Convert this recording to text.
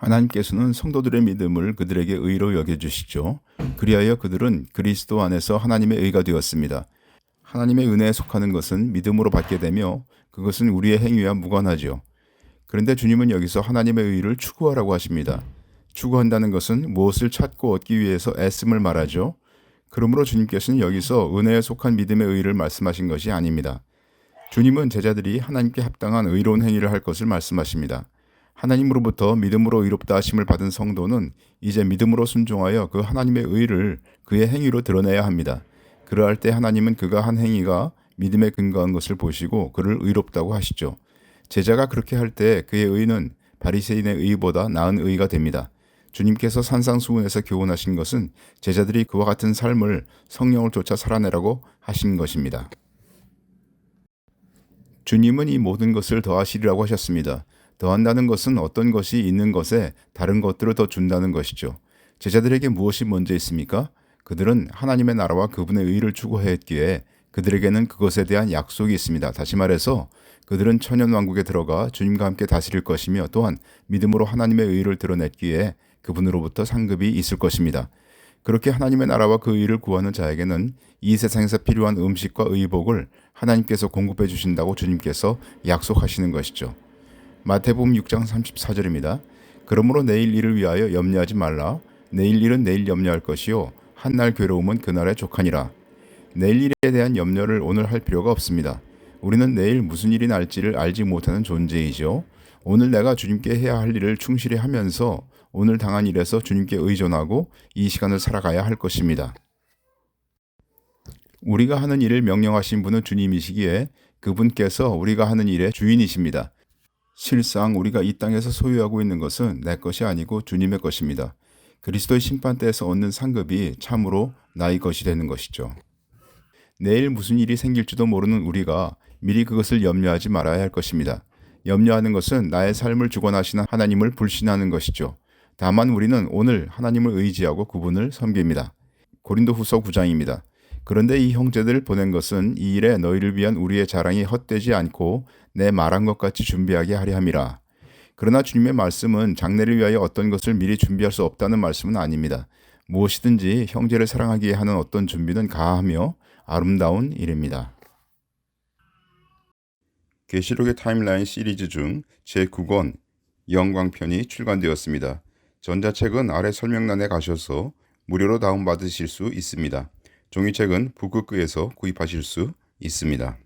하나님께서는 성도들의 믿음을 그들에게 의로 여겨주시죠. 그리하여 그들은 그리스도 안에서 하나님의 의가 되었습니다. 하나님의 은혜에 속하는 것은 믿음으로 받게 되며 그것은 우리의 행위와 무관하죠. 그런데 주님은 여기서 하나님의 의를 추구하라고 하십니다. 추구한다는 것은 무엇을 찾고 얻기 위해서 애씀을 말하죠. 그러므로 주님께서는 여기서 은혜에 속한 믿음의 의를 말씀하신 것이 아닙니다. 주님은 제자들이 하나님께 합당한 의로운 행위를 할 것을 말씀하십니다. 하나님으로부터 믿음으로 의롭다 하심을 받은 성도는 이제 믿음으로 순종하여 그 하나님의 의를 그의 행위로 드러내야 합니다. 그러할 때 하나님은 그가 한 행위가 믿음에 근거한 것을 보시고 그를 의롭다고 하시죠. 제자가 그렇게 할 때 그의 의는 바리새인의 의보다 나은 의가 됩니다. 주님께서 산상수훈에서 교훈하신 것은 제자들이 그와 같은 삶을 성령을 쫓아 살아내라고 하신 것입니다. 주님은 이 모든 것을 더하시리라고 하셨습니다. 더한다는 것은 어떤 것이 있는 것에 다른 것들을 더 준다는 것이죠. 제자들에게 무엇이 먼저 있습니까? 그들은 하나님의 나라와 그분의 의를 추구했기에 그들에게는 그것에 대한 약속이 있습니다. 다시 말해서 그들은 천연 왕국에 들어가 주님과 함께 다스릴 것이며 또한 믿음으로 하나님의 의를 드러냈기에 그분으로부터 상급이 있을 것입니다. 그렇게 하나님의 나라와 그 의를 구하는 자에게는 이 세상에서 필요한 음식과 의복을 하나님께서 공급해 주신다고 주님께서 약속하시는 것이죠. 마태복음 6장 34절입니다. 그러므로 내일 일을 위하여 염려하지 말라. 내일 일은 내일 염려할 것이요 한날 괴로움은 그날의 족하니라. 내일 일에 대한 염려를 오늘 할 필요가 없습니다. 우리는 내일 무슨 일이 날지를 알지 못하는 존재이죠. 오늘 내가 주님께 해야 할 일을 충실히 하면서 오늘 당한 일에서 주님께 의존하고 이 시간을 살아가야 할 것입니다. 우리가 하는 일을 명령하신 분은 주님이시기에 그분께서 우리가 하는 일의 주인이십니다. 실상 우리가 이 땅에서 소유하고 있는 것은 내 것이 아니고 주님의 것입니다. 그리스도의 심판대에서 얻는 상급이 참으로 나의 것이 되는 것이죠. 내일 무슨 일이 생길지도 모르는 우리가 미리 그것을 염려하지 말아야 할 것입니다. 염려하는 것은 나의 삶을 주관하시는 하나님을 불신하는 것이죠. 다만 우리는 오늘 하나님을 의지하고 그분을 섬깁니다. 고린도 후서 9장입니다. 그런데 이 형제들을 보낸 것은 이 일에 너희를 위한 우리의 자랑이 헛되지 않고 내 말한 것 같이 준비하게 하려 함이라. 그러나 주님의 말씀은 장래를 위하여 어떤 것을 미리 준비할 수 없다는 말씀은 아닙니다. 무엇이든지 형제를 사랑하기에 하는 어떤 준비는 가하며 아름다운 일입니다. 계시록의 타임라인 시리즈 중 제9권 영광편이 출간되었습니다. 전자책은 아래 설명란에 가셔서 무료로 다운받으실 수 있습니다. 종이책은 북극크에서 구입하실 수 있습니다.